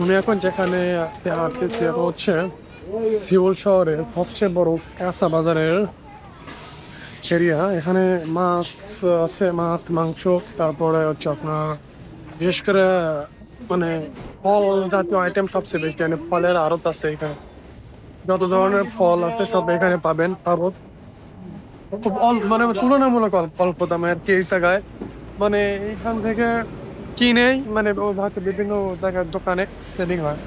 আমি এখন যেখানে হাঁটতেছি হচ্ছে সিওল শহরের সবচেয়ে বড় কাঁচা বাজারের এরিয়া এখানে মাছ আছে, মাছ, মাংস, তারপরে হচ্ছে আপনার বিশেষ করে মানে ফল জাতীয় আইটেম সবচেয়ে বেশি মানে ফলের আড়ত আছে এখানে। যত ধরনের ফল আছে সব এখানে পাবেন আড়ত খুব অল্প মানে তুলনামূলক অল্প দামে আর কি এই জায়গায়। মানে এইখান থেকে কিনেই মানে হয়তো বিভিন্ন জায়গার দোকানে সেলিং হয়।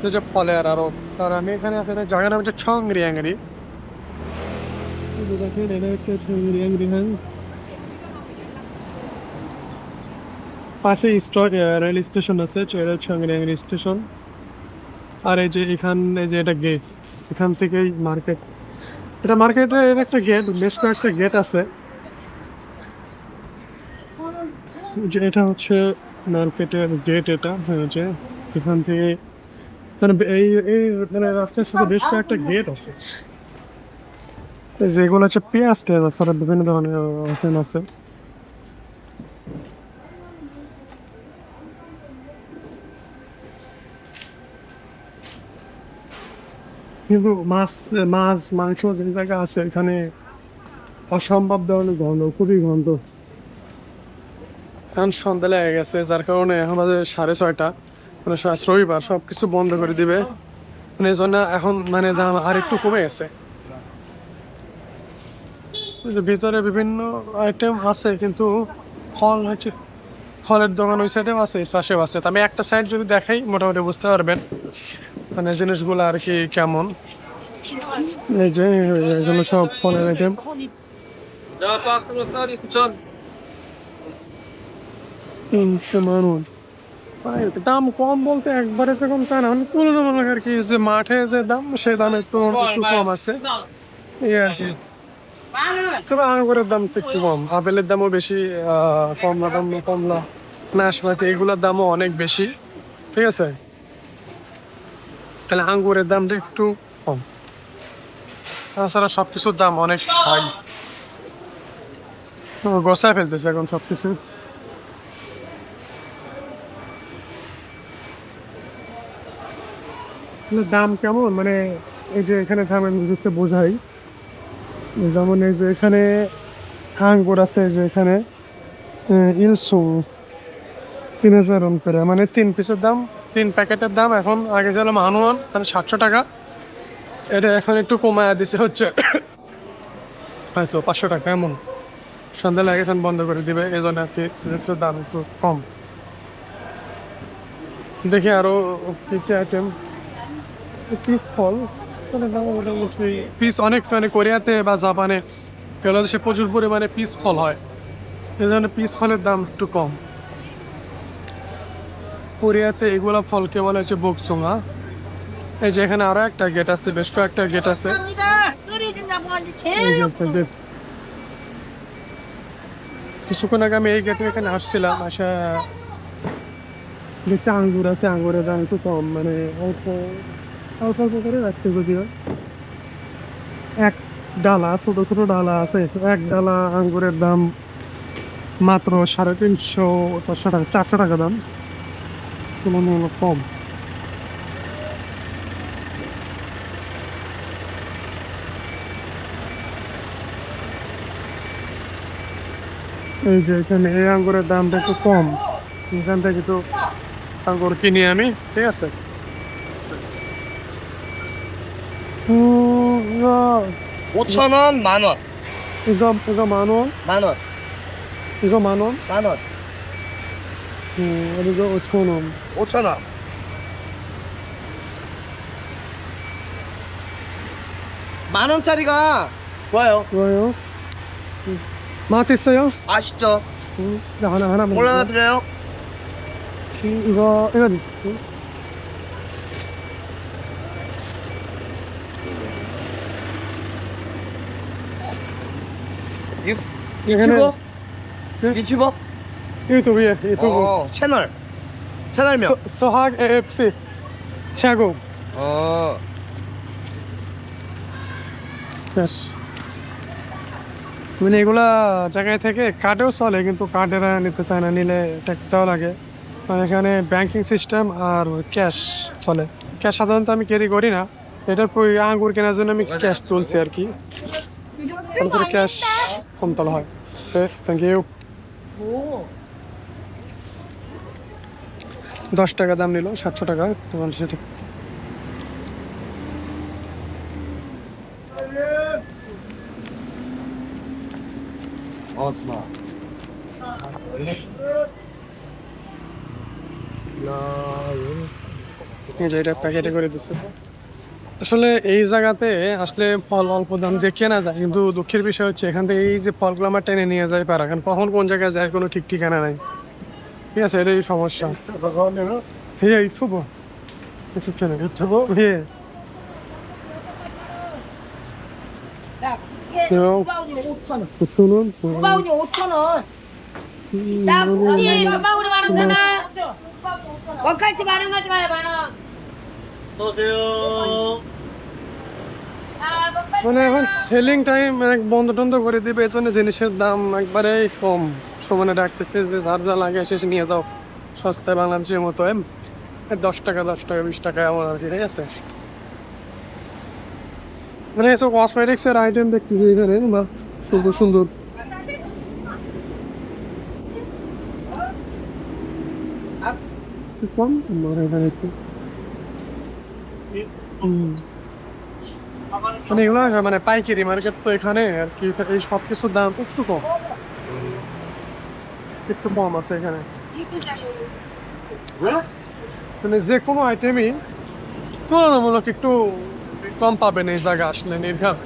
তো যে ফলের আরও, আর আমি এখানে আসলে জায়গার নাম হচ্ছে ছংরি অ্যাংরি দেখেন এটা হচ্ছে হ্যাঁ পাশে স্টক রেল স্টেশন আছে এটা ছংরি অ্যাংরি স্টেশন আর এই যে এখান যে এটা গেট এখান থেকেই মার্কেট এটা মার্কেটের একটা গেট বেশ কয়েকটা গেট আছে। যে এটা হচ্ছে মার্কেটের গেট এটা হয়েছে সেখান থেকে মানে এই এই মানে রাস্তার সাথে বেশ কয়েকটা গেট আছে। যেগুলো হচ্ছে পেঁয়াজ টেয়াজ আছে বিভিন্ন ধরনের আইটেম আছে। কিন্তু মাছ মাছ, মাংস যে জায়গা আছে, এখানে অসম্ভব ধরনের গন্ধ, খুবই গন্ধ। এখন সন্ধ্যা লেগে গেছে, যার কারণে এখন বাজে সাড়ে ছয়টা। মানে রবিবার সব কিছু বন্ধ করে দিবে। মানে এই জন্য এখন মানে দাম আর একটু কমে গেছে। ভিতরে বিভিন্ন আইটেম আছে, কিন্তু ফল হচ্ছে ফলের দোকান ওই সাইডেও আছে পাশেও আছে। আমি একটা সাইড যদি দেখাই, মোটামুটি বুঝতে পারবেন। মানে জিনিসগুলো আর কি কেমন। এই যে, এগুলো সব ফলের আইটেম তিনশো মানুষ। দাম কম বলতে একবারে সেরকম তা না। মানে তুলনামূলক আর কি যে মাঠে যে দাম সে দামে একটু একটু কম আছে। এই আর কি। তবে আঙুরের দাম তো একটু কম। আপেলের দামও বেশি কমলা দাম কমলা নাশপাতি এগুলোর দামও অনেক বেশি। ঠিক আছে? তাহলে আঙ্গুরের দামটা একটু কম। তাছাড়া সব কিছুর দাম অনেক হাই। গোসায় ফেলতেছে এখন সব কিছু দাম কেমন? মানে এই যে এখানে থামেন বোঝাই, যেমন এই যে এখানে আঙ্গুর আছে যে এখানে ইলসু তিন হাজার করে মানে তিন পিসের দাম, তিন প্যাকেটের দাম এখন আগে ছিল মানুয়ান মানে সাতশো টাকা। এটা এখন একটু কমায় দিছে হচ্ছে। হয়তো পাঁচশো টাকা এমন। সন্ধ্যা লাগে এখন বন্ধ করে দিবে, এই জন্য আর কি দাম একটু কম। দেখি আরও কি কি আইটেম একটি ফল মানে মোটামুটি। পিস অনেক মানে কোরিয়াতে বা জাপানে বাংলাদেশে প্রচুর পরিমাণে পিস ফল হয়। এই জন্য পিস ফলের দাম একটু কম। কোরিয়াতে এগুলো ফল কেবল হচ্ছে বোকচোঙা। এই যে এখানে আরও একটা গেট আছে, বেশ কয়েকটা গেট আছে। কিছুক্ষণ আগে আমি এই গেটে এখানে আসছিলাম, আসা দেখছি আঙ্গুর আছে, আঙ্গুরের দাম একটু কম মানে অল্প। অল্প অল্প করে রাখতে যদিও এক ডালা, ছোট ছোট ডালা আছে। এক ডালা আঙ্গুরের দাম মাত্র সাড়ে তিনশো, চারশো টাকা চারশো টাকা দাম। তুলনামূলক কম। এই যে এখানে এই আঙ্গুরের দামটা একটু কম। এখান থেকে তো আঙ্গুর কিনি আমি, ঠিক আছে? 이거 5천 원, 만 원, 이거 이거 만 원? 만 원, 이거 만 원? 만 원, 음, 이거 5천 원. 5천 원. 만 원짜리가 좋아요. 뭐예요? 음. 맛 있어요? 아시죠? 음, 이거 하나 하나 뭘 하나. 드려요? 음, 이거 이거 음. 유, 이거는 유튜버? 네? 유튜버? 유튜브에 유튜브. 어, 채널. 채널명. 서- 서학 AFC 최고. 어. ব্যাস মানে এগুলা জায়গায় থেকে কার্ডেও চলে কিন্তু কার্ডেরা নিতে চায় না নিলে ট্যাক্স দেওয়া লাগে মানে এখানে ব্যাংকিং সিস্টেম আর ক্যাশ চলে ক্যাশ সাধারণত আমি ক্যারি করি না এটার পর আঙ্গুর কেনার জন্য আমি ক্যাশ তুলছি আর কি ক্যাশ কম তোলা হয় থ্যাংক ইউ দশ টাকা দাম নিল সাতশো টাকা তখন সেটা এই যে এটা প্যাকেটে করে দিচ্ছে আসলে এই জায়গাতে আসলে ফল অল্প দাম দিয়ে কেনা যায় কিন্তু দুঃখের বিষয় হচ্ছে এখান থেকে এই যে ফলগুলো আমার টেনে নিয়ে যায় পারা এখন কখন কোন জায়গায় যায় কোনো ঠিক ঠিকানা নাই ঠিক আছে এটাই সমস্যা হ্যাঁ এই ফুবো হ্যাঁ 이게 꼬바우니 5천 원. শুনুন 꼬바우니 5천 원. 나 꼬치 꼬바우니 만 원천 원. 원칼치 만원 가지 마요 만 원. মানে এখন সেলিং টাইম বন্ধ টন্ধ করে দিবে, এই জন্য জিনিসের দাম একবারে কম। সমানে রাখতেছে যে, যার যা লাগে শেষে, নিয়ে যাও। সস্তায় বাংলাদেশের মতো, এম? দশ টাকা দশ টাকা, বিশ টাকা, এমন আর কি, ঠিক আছে? মানে এসব কসমেটিক্সের আইটেম দেখতেছি এখানে, বা সুন্দর সুন্দর। কম? এখানে একটু মানে এগুলো মানে পাইকারি মার্কেট তো এখানে আর কি এই সব কিছুর দাম একটু কম। একটু কম আছে এখানে। মানে যে কোনো আইটেমই তুলনামূলক একটু কম পাবেন এই জায়গা আসলে নির্ঘাস।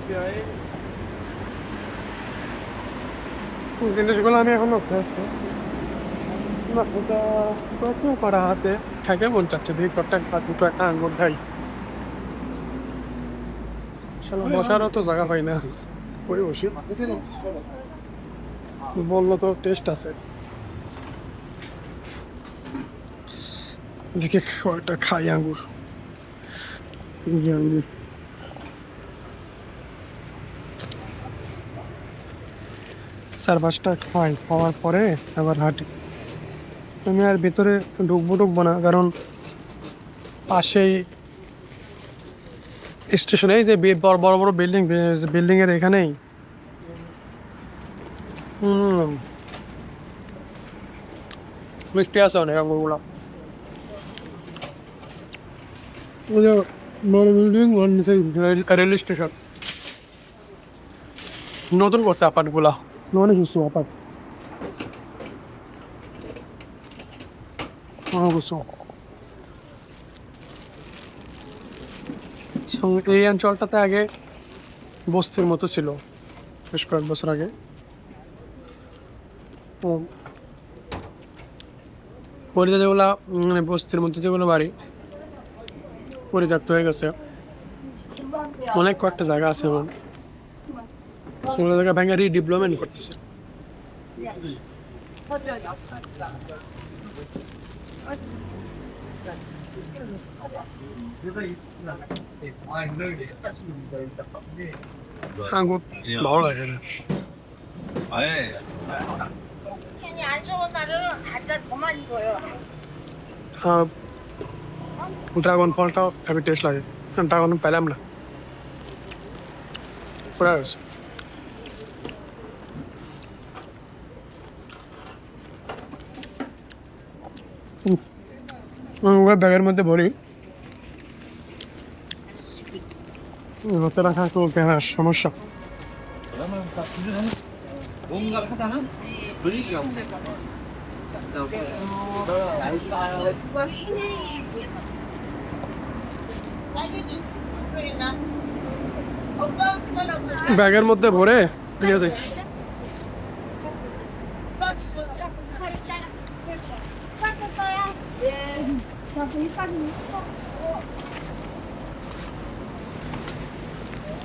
জিনিসগুলো আমি এখনও করা হাতে? থাকে মন চাচ্ছে দেখি কটা দুটো একটা আঙ্গুর খাই। বসারও তো জায়গা পাই না। ওই বসি। বলল তো টেস্ট আছে। এদিকে কয়েকটা খাই আঙ্গুর। আঙ্গুর চার পাঁচটা খাই খাওয়ার পরে আবার হাঁটি। আমি আর ভেতরে ঢুকবো ঢুকবো না, কারণ পাশেই স্টেশনে এই যে বি- বড় বড় বড় বিল্ডিং বিল্ডিং এর এখানেই হুম। মিষ্টি আছে অনেক আঙুরগুলো ওই যে বড় বিল্ডিং ওর নিচে রেল- রেল স্টেশন নতুন করছে অ্যাপার্টগুলা অনেক উঁচু অ্যাপার্ট অনেক উঁচু এই অঞ্চলটাতে আগে বস্তির মতো ছিল, বেশ কয়েক বছর আগে। তো পরিত্যক্ত যেগুলো মানে বস্তির মধ্যে যেগুলো বাড়ি, পরিত্যক্ত হয়ে গেছে। অনেক কয়েকটা জায়গা আছে এখন জায়গা ভেঙে রিডেভেলপমেন্ট করতেছে। 한국 먹으러 가야 되나? 아예 괜히 안 좋은 날은 한잔 그만 입어요. हाँ ड्रागन फल त अभी टेस्ट लाग्यो ड्रागन पहिला पनि ल पुरा रहेछ ওগুলো ব্যাগের মধ্যে ভরি। হাতে রাখা তো কেনার হ্যাঁ, সমস্যা। ব্যাগের মধ্যে ভরে ঠিক আছে।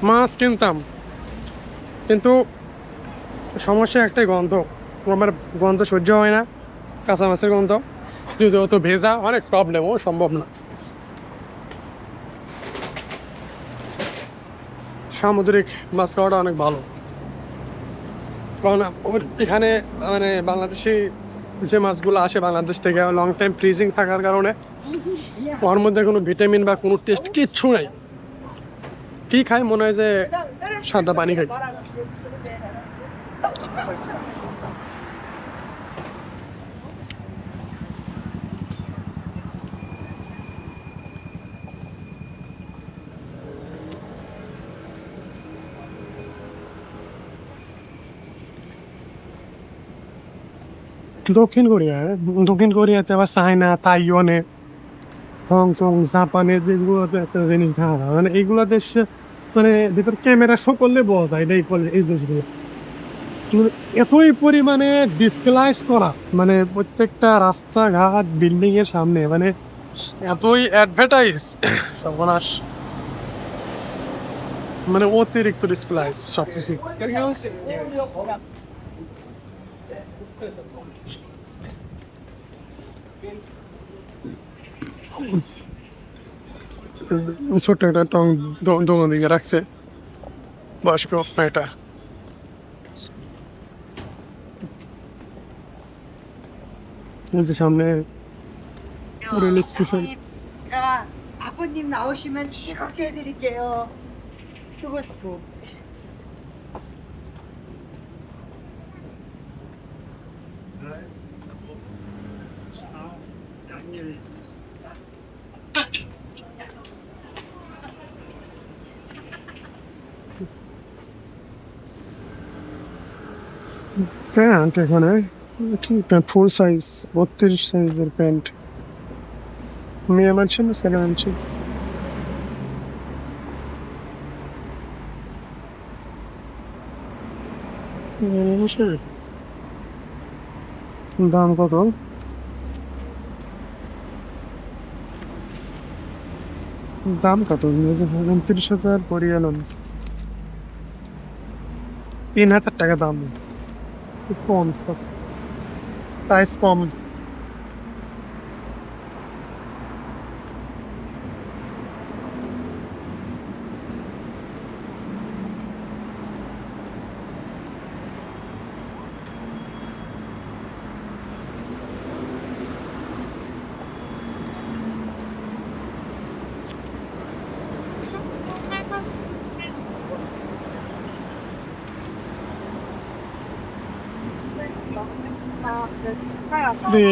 মাছ কিনতাম। কিন্তু সমস্যা একটাই গন্ধ। আমার গন্ধ সহ্য হয় না, কাঁচা মাছের গন্ধ। যদি অত ভেজা, অনেক প্রবলেমও সম্ভব না। সামুদ্রিক মাছ খাওয়াটা অনেক ভালো। কারণ এখানে মানে বাংলাদেশি যে মাছগুলো আসে বাংলাদেশ থেকে লং টাইম ফ্রিজিং থাকার কারণে, ওর মধ্যে কোনো ভিটামিন বা কোনো টেস্ট কিচ্ছু নাই। কি খায়, মনে হয় যে সাদা পানি খাই দক্ষিণ কোরিয়া হ্যাঁ? দক্ষিণ কোরিয়াতে আবার চায়না, তাইওয়ানে, হংকং, জাপানে যেগুলোতে একটা জিনিস ধারা মানে এইগুলো দেশ মানে ভিতর ক্যামেরা সকলে বোঝা যায় বলে এই দেশগুলো। এতই পরিমাণে ডিসপ্লাইজ করা মানে প্রত্যেকটা রাস্তাঘাট বিল্ডিং এর সামনে মানে এতই অ্যাডভার্টাইজ সর্বনাশ। মানে অতিরিক্ত ডিসপ্লাইজ সব কিছু ছোট্ট একটা টং দোকান দিকে রাখছে বয়স্ক মেয়েটা এই যে সামনে রেল স্টেশন 야, 아버님 나오시면 즐겁게 해드릴게요. 그것도. প্যান্ট এখানে ফুল সাইজ বত্রিশ সাইজের প্যান্ট। মেয়ে মানছে না, ছেলে মানছে দাম কত? দাম কত? উনত্রিশ হাজার পরিয়ে তিন হাজার টাকা দাম। খুব কম প্রাইস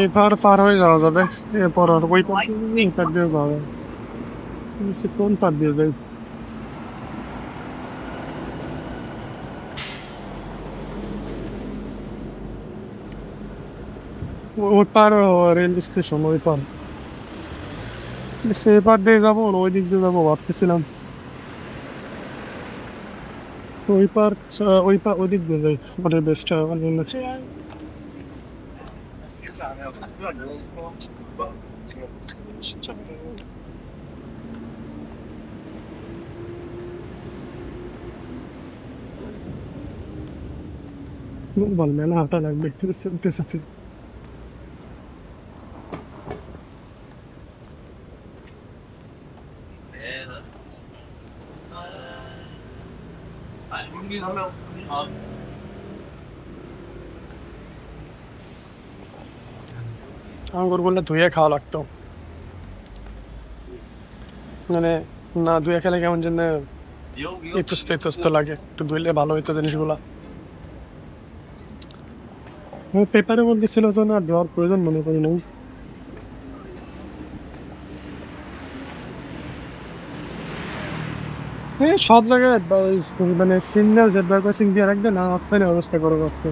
এবার পার হয়ে যাওয়া যাবে। এরপর আর ওই পার পার দিয়ে যাওয়া যাবে। কোন পার দিয়ে যাই ওই পার রেল স্টেশন, ওই পার। সে পার দিয়ে যাব ওই দিক দিয়ে যাব ভাবতেছিলাম। ওই পার ওই পার ওই দিক দিয়ে যাই ওটাই বেস্ট বল মেলা হাঁটা লাগবে একটু চলতে চলতে আঙ্গুর বললে ধুয়ে খাওয়া লাগতো। মানে না ধুয়ে খেলে কেমন যেন ইতস্ত ইতস্ত লাগে, একটু ধুইলে ভালো হইতো জিনিসগুলা। পেপারে ছিল যে না প্রয়োজন মনে করি নাই। সব জায়গায় মানে সিগন্যাল জেব্রা ক্রসিং দিয়ে রাখবে, না অস্থায়ী অবস্থা করে রাখছে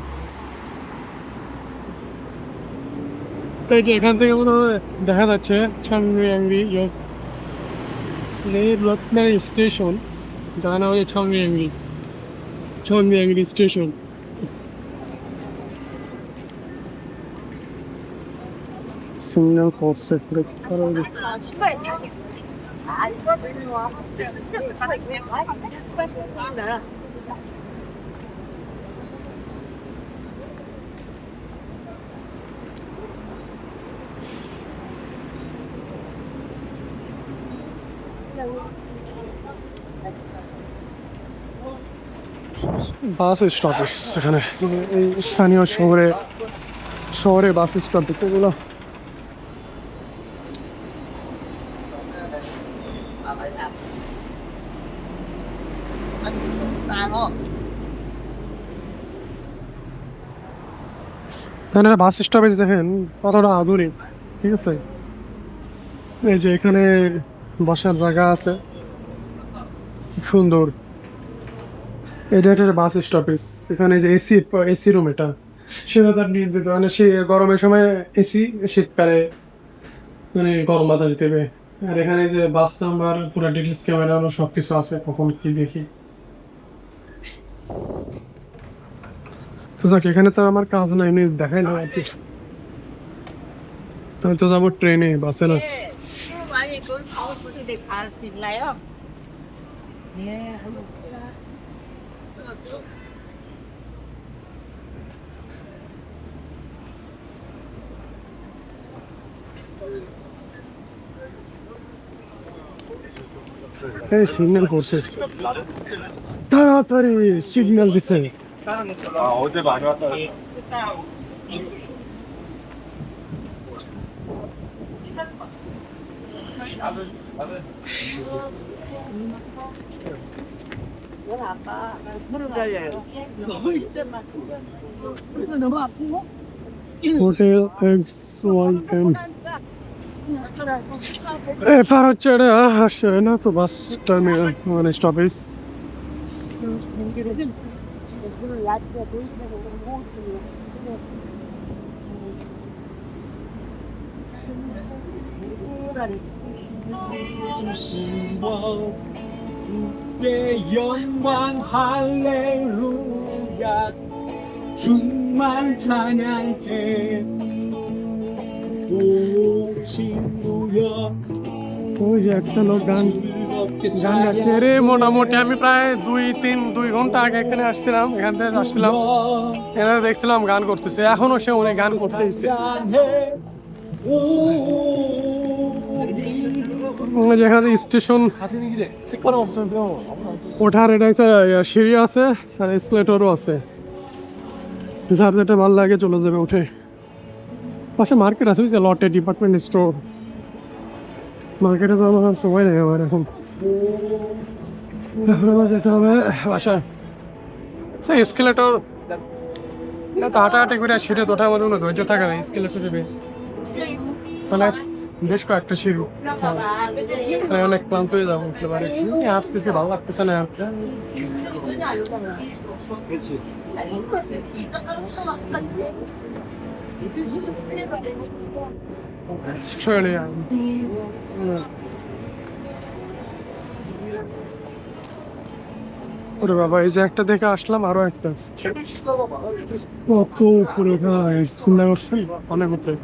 এই যে এখান থেকে মনে হয় দেখা যাচ্ছে চাংরিয়াংরি লক্ষ্মণ স্টেশন যার নাম হচ্ছে চাংরিয়াংরি চাংরিয়াংরি স্টেশন। সিগন্যাল করছে পুরো বাস স্টপেজ এখানে এই স্থানীয় শহরে শহরে বাস স্টপ এগুলো এখানে বাস স্টপেজ দেখেন, কতটা আধুনিক, ঠিক আছে? এই যে এখানে বসার জায়গা আছে সুন্দর। এটা একটা বাস স্টপেজ এখানে যে এসি এসি রুম এটা। সেটা তার নিয়ন্ত্রিত মানে সে গরমের সময় এসি শীতকালে মানে গরম বাতাস দেবে আর এখানে যে বাস নাম্বার পুরো ডিটেলস ক্যামেরা সব কিছু আছে কখন কি দেখি। তো দেখ এখানে তো আমার কাজ নাই এমনি দেখাই না। আর কিছু আমি তো যাব ট্রেনে বাসে না। 끝났어요? 에 시그널 보세요. 따라따리 시그널 비싸요. 아 어제 많이 왔다. 나는 나는. 네. 너무 아프고? হোটেল এক্স ওয়াই এম এবার হচ্ছে এটা আসে না তো বাস টার্মিনাল মানে স্টপেজ 주 의 영광 할렐루야 주만 찬양해 오 친구여 ওই যে একটা লোক গান 즐겁게 গান গাচ্ছে রে মোটামুটি আমি প্রায় দুই তিন দুই ঘন্টা আগে এখানে আসছিলাম এখান থেকে আসছিলাম এখানে দেখছিলাম গান করতেছে এখনো সে উনি গান করতেইছে ওই যে এখানে স্টেশন ওঠার এটা সিঁড়ি আছে আর এসকেলেটরও আছে। যার যেটা ভালো লাগে চলে যাবে উঠে। পাশে মার্কেট আছে বুঝছে লটে ডিপার্টমেন্ট স্টোর মার্কেটে তো আমার সময় নেই আমার এখন। এখন আমার যেতে হবে, বাসায়। সেই এসকেলেটর তো হাঁটাহাঁটি করে সিঁড়ে তো ওঠা আমার কোনো ধৈর্য থাকে না এসকেলেটরে বেশ মানে বেশ কয়েকটা সিঁড়ি মানে অনেক ক্লান্ত হয়ে যাব, উঠতে পারে। হাঁটতেছে, ভালো লাগতেছে না হাঁটতে। Australia. ওরে বাবা, এই যে একটা দেখে আসলাম, আরও একটা। কত উপরে ভাই, চিন্তা করছেন অনেক উপরে।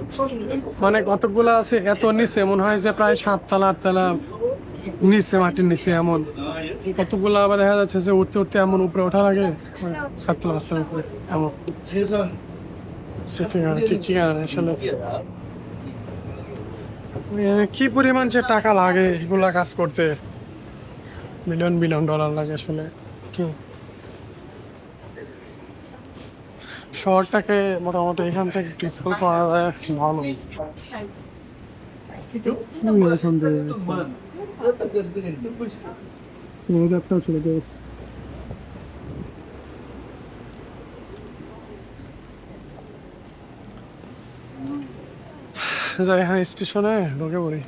মানে কতগুলো আছে, এত নিচে, মনে হয় যে প্রায় সাত তালা আট তালা নিচে, মাটির নিচে, এমন। কতগুলো আবার দেখা যাচ্ছে যে উঠতে উঠতে এমন উপরে ওঠা লাগে। মানে সাত তালা পাঁচ তালা উপরে, এমন। ঠিক ঠিক আসলে। কি পরিমাণ যে টাকা লাগে এগুলা কাজ করতে? মিলিয়ন বিলিয়ন ডলার লাগে আসলে। হুম। শহরটাকে মোটামুটি এখান থেকে পিসফুল করা যায় ভালো। যাই হ্যাঁ স্টেশনে ঢুকে পড়ি।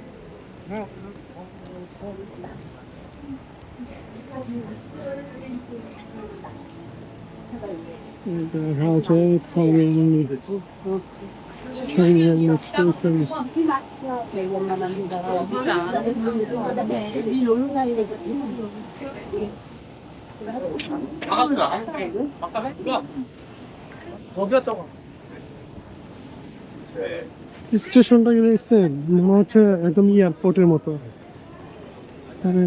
দেখা আছে train train station স্টেশনটা কি দেখছেন মনে হচ্ছে একদম এয়ারপোর্টের মতো। মানে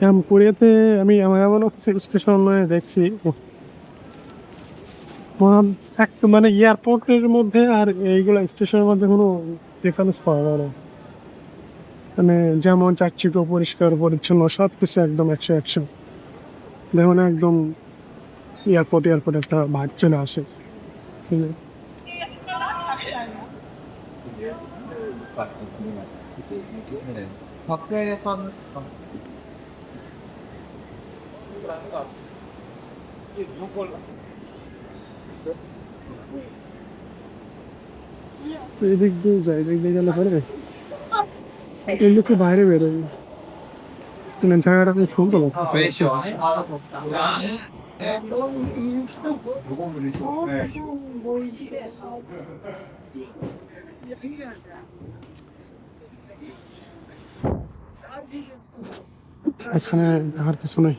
এম কোরিয়াতে আমি এমন হচ্ছে স্টেশন দেখছি এক তো মানে এয়ারপোর্টের মধ্যে আর এইগুলো স্টেশনের মধ্যে কোনো ডিফারেন্স পাওয়া যায় না মানে যেমন চাকচিক্য পরিষ্কার পরিচ্ছন্ন সব কিছু একদম একশো একশো দেখুন একদম এয়ারপোর্ট এয়ারপোর্ট একটা ভাগ চলে আসে এদিক দিয়ে যায় এদিক দিয়ে গেলে পারে এগুলো তো বাইরে বেরোয় মানে জায়গাটা খুব সুন্দর লাগছে এখানে আর কিছু নেই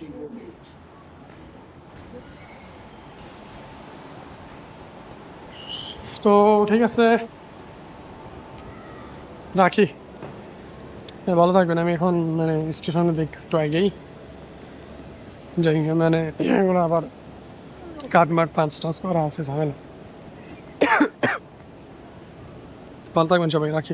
তো ঠিক আছে। রাখি। হ্যাঁ, ভালো থাকবেন। আমি এখন মানে স্টেশনের দিক একটু আগেই যাই মানে এগুলো আবার কাটমাট পাঁচ টাচ করা আছে ঝামেলা। ভালো থাকবেন সবাই রাখি।